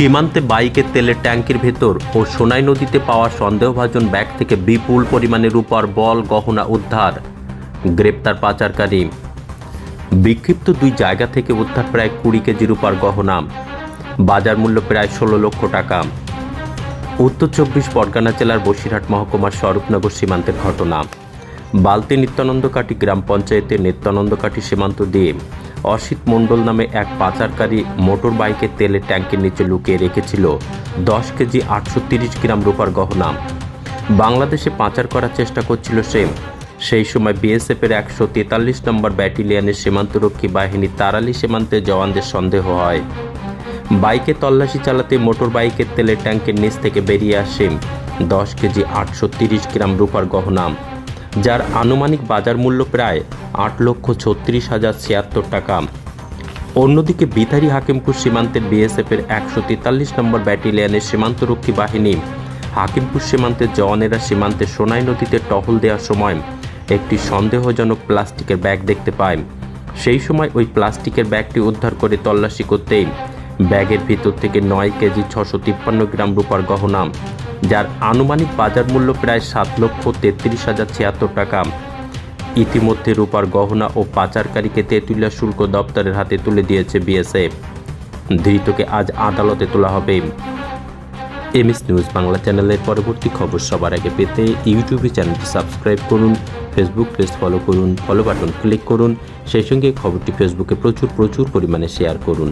সীমান্তে বাইকের তেলের ট্যাঙ্কের ভেতর ও সোনাই নদীতে পাওয়া সন্দেহভাজন ব্যাগ থেকে বিপুল পরিমাণে রূপার বল, গহনা উদ্ধার। গ্রেপ্তার পাচারকারী। বিক্ষিপ্ত দুই জায়গা থেকে উদ্ধার প্রায় কুড়ি কেজি রূপার গহনা। বাজার মূল্য প্রায় ষোলো লক্ষ টাকা। উত্তর চব্বিশ পরগনা জেলার বসিরহাট মহকুমার স্বরূপনগর সীমান্তের ঘটনা। বালতি নিত্যানন্দ নিত্যানন্দকাটি গ্রাম পঞ্চায়েতের নিত্যানন্দকাটি সীমান্ত দিয়ে অসিত মণ্ডল নামে এক পাচারকারী মোটর বাইকে তেলের ট্যাঙ্কের নিচে লুকিয়ে রেখেছিল দশ কেজি আটশো তিরিশ গ্রাম রূপার গহনা। বাংলাদেশে পাচার করার চেষ্টা করছিল সে। সেই সময় বিএসএফের একশো তেতাল্লিশ নম্বর ব্যাটালিয়নের সীমান্তরক্ষী বাহিনী তারালি সীমান্তে জওয়ানদের সন্দেহ হয়। বাইকে তল্লাশি চালাতে মোটর বাইকের তেলের ট্যাঙ্কের নিচ থেকে বেরিয়ে আসে দশ কেজি আটশো তিরিশ গ্রাম রূপার গহনা। যার আনুমানিক বাজার মূল্য প্রায় আট লক্ষ ছত্রিশ হাজার ছিয়াত্তর টাকা। অন্যদিকে বিথারি হাকিমপুর সীমান্তের বিএসএফের একশো তেতাল্লিশ নম্বর ব্যাটালিয়নের সীমান্তরক্ষী বাহিনী হাকিমপুর সীমান্তের জওয়ানেরা সীমান্তে সোনাই নদীতে টহল দেওয়ার সময় একটি সন্দেহজনক প্লাস্টিকের ব্যাগ দেখতে পায়। সেই সময় ওই প্লাস্টিকের ব্যাগটি উদ্ধার করে তল্লাশি করতেই ব্যাগের ভিতর থেকে নয় কেজি ছশো তিপ্পান্ন গ্রাম রূপার গহনা যার আনুমানিক বাজার মূল্য প্রায় সাত লক্ষ তেত্রিশ হাজার ছিয়াত্তর টাকা। ইতিমধ্যে রূপার গহনা ও পাচারকারীকে তেঁতুলিয়া শুল্ক দপ্তরের হাতে তুলে দিয়েছে বিএসএফ। ধৃতকে আজ আদালতে তোলা হবে। এমএস নিউজ বাংলা চ্যানেলের পরবর্তী খবর সবার আগে পেতে ইউটিউবে চ্যানেলটি সাবস্ক্রাইব করুন, ফেসবুক পেজ ফলো করুন ফলো বাটন ক্লিক করুন, সেই সঙ্গে খবরটি ফেসবুকে প্রচুর প্রচুর পরিমাণে শেয়ার করুন।